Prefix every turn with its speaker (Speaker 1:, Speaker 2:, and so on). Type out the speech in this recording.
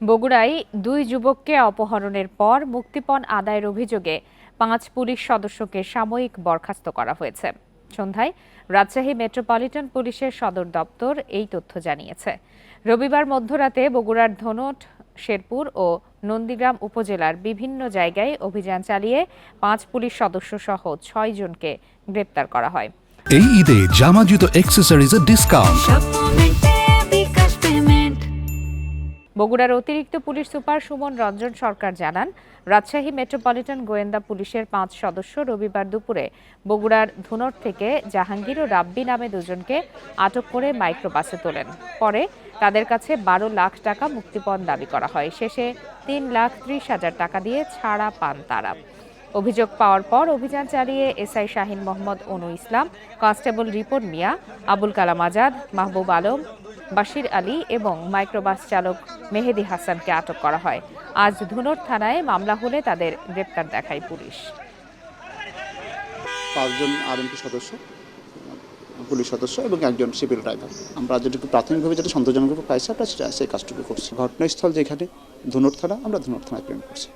Speaker 1: বগুড়ায় দুই যুবককে অপহরণের পর মুক্তিপণ আদায়ের অভিযোগে পাঁচ পুলিশ সদস্যকে সাময়িক বরখাস্ত করা হয়েছে। সন্ধ্যায় রাজশাহী মেট্রোপলিটন পুলিশের সদর দপ্তর এই তথ্য জানিয়েছে। রবিবার মধ্যরাতে বগুড়ার ধনট শেরপুর ও নন্দীগ্রাম উপজেলার বিভিন্ন জায়গায় অভিযান চালিয়ে পাঁচ পুলিশ সদস্য সহ ছয় জনকে গ্রেপ্তার করা হয়।
Speaker 2: এই ঈদে জামা জুতো অ্যাক্সেসরিজের ডিসকাউন্ট
Speaker 1: বগুড়ার অতিরিক্ত পুলিশ সুপার সুমন রঞ্জন সরকার জানান, রাজশাহী মেট্রোপলিটন গোয়েন্দা পুলিশের পাঁচ সদস্য রবিবার দুপুরে বগুড়ার ধুনট থেকে জাহাঙ্গীর ও রাব্বি নামে দুজনকে আটক করে মাইক্রোবাসে তোলেন। পরে তাদের কাছে বারো লাখ টাকা মুক্তিপণ দাবি করা হয়। শেষে তিন লাখ ত্রিশ হাজার টাকা দিয়ে ছাড়া পান তারা। অভিযোগ পাওয়ার পর অভিযান চালিয়ে এসআই শাহিন মোহাম্মদ অনু ইসলাম, কনস্টেবল রিপন মিয়া, আবুল কালাম আজাদ, মাহবুব আলম বাশির আলী এবং মাইক্রোবাস চালক মেহেদি হাসানকে আটক করা হয়। আজ ধুনট থানায় মামলা হলে তাদের গ্রেপ্তার দেখায় পুলিশ।
Speaker 3: পাঁচজন আরএমপি সদস্য, পুলিশ সদস্য এবং একজন সিভিল ড্রাইভার। আমরা যেটুকু প্রাথমিকভাবে যেটা সন্তোষজনকভাবে পাইছি, আমরা সেটা সেই কাজটুকু করছি। ঘটনাস্থল যেখানে ধনুর থানা, আমরা ধনুর থানায় প্রেরণ করছি।